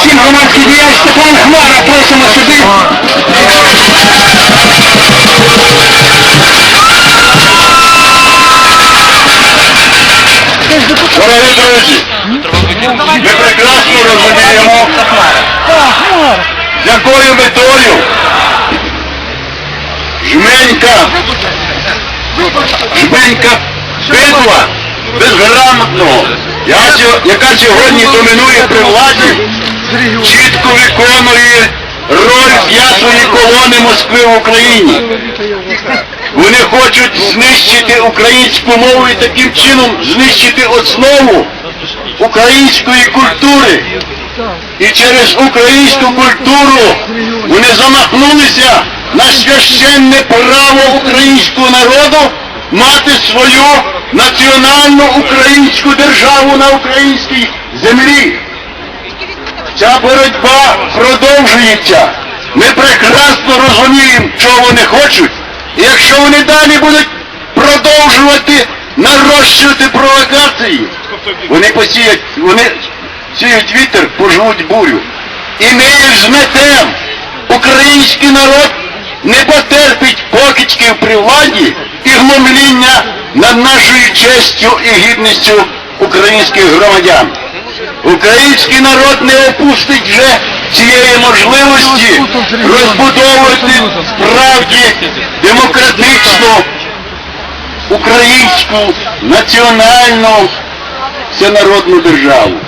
всім громадський діяч Степан Хмара, просимо сюди. Дорогі друзі, ми прекрасно розуміємо, якою метою жменька, жменька бидла безграмотного, яка сьогодні домінує при владі, чітко виконує роль п'ятої колони Москви в Україні. Вони хочуть знищити українську мову і таким чином знищити основу української культури. І через українську культуру вони замахнулися на священне право українського народу мати свою національну українську державу на українській землі. Ця боротьба продовжується. Ми прекрасно розуміємо, що вони хочуть. І якщо вони далі будуть продовжувати нарощувати провокації, вони посіять, вони сіють вітер, пожнуть бурю. І ми їх зметем. Український народ не потерпить покидьків при владі і глумління над нашою честю і гідністю українських громадян. Український народ не опустить вже цієї можливості розбудовувати справді демократичну українську національну всенародну державу.